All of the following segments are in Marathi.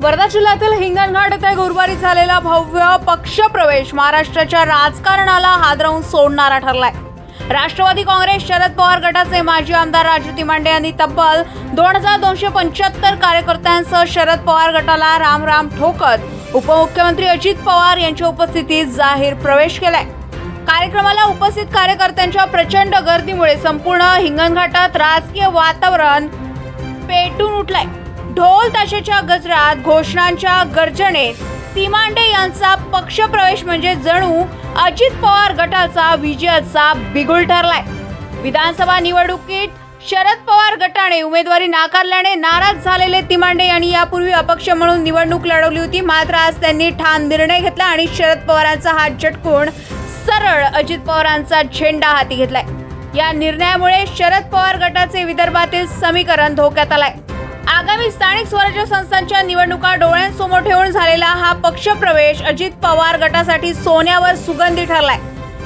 वर्धा जिल्ह्यातील हिंगणघाट येथे गुरुवारी झालेला भव्य पक्षप्रवेश महाराष्ट्राच्या राजकारणाला हादरवून सोडणारा ठरलाय. राष्ट्रवादी काँग्रेस शरद पवार गटाचे माजी आमदार राजू तिमांडे यांनी तब्बल दोन हजार दोनशे पंच्याहत्तर कार्यकर्त्यांसह शरद पवार गटाला राम राम ठोकत उपमुख्यमंत्री अजित पवार यांच्या उपस्थितीत जाहीर प्रवेश केलाय. कार्यक्रमाला उपस्थित कार्यकर्त्यांच्या प्रचंड गर्दीमुळे संपूर्ण हिंगणघाटात राजकीय वातावरण पेटून उठलाय. ढोल ताशेच्या गजरात घोषणांच्या गर्जनेत तिमांडे यांचा पक्षप्रवेश म्हणजे जणू अजित पवार गटाचा विजयाचा बिगुल ठरलाय. विधानसभा निवडणुकीत शरद पवार गटाने उमेदवारी नाकारल्याने नाराज झालेले तिमांडे यांनी यापूर्वी अपक्ष म्हणून निवडणूक लढवली होती मात्र आज त्यांनी ठाम निर्णय घेतला आणि शरद पवारांचा हात झटकून सरळ अजित पवारांचा झेंडा हाती घेतलाय. या निर्णयामुळे शरद पवार गटाचे विदर्भातील समीकरण धोक्यात आलाय. आगामी स्थानिक स्वराज्य संस्थांच्या निवडणुका डोळ्यांसमोर ठेवून झालेला हा पक्षप्रवेश अजित पवार गटासाठी सोन्यावर सुगंधी ठरलाय.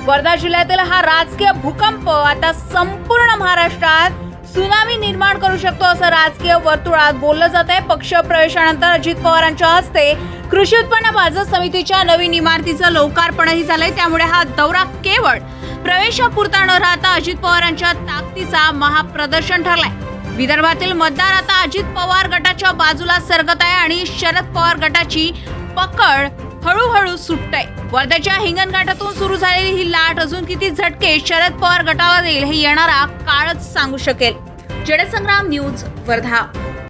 वर्धा जिल्ह्यातील हा राजकीय भूकंप आता संपूर्ण महाराष्ट्रात सुनामी निर्माण करू शकतो असं राजकीय वर्तुळात बोललं जात आहे पक्ष प्रवेशानंतर अजित पवारांच्या हस्ते कृषी उत्पन्न बाजार समितीच्या नवीन इमारतीचं लोकार्पणही झालंय. त्यामुळे हा दौरा केवळ प्रवेशापुरता न राहता अजित पवारांच्या ताकदीचा महाप्रदर्शन ठरलाय. विदर्भातील मतदार आता अजित पवार गटाच्या बाजूला सरकत आहे आणि शरद पवार गटाची पकड हळूहळू सुटते. वर्ध्याच्या हिंगणघाटातून सुरू झालेली ही लाट अजून किती झटके शरद पवार गटाला देईल हे येणारा काळच सांगू शकेल. जडसंग्राम न्यूज वर्धा.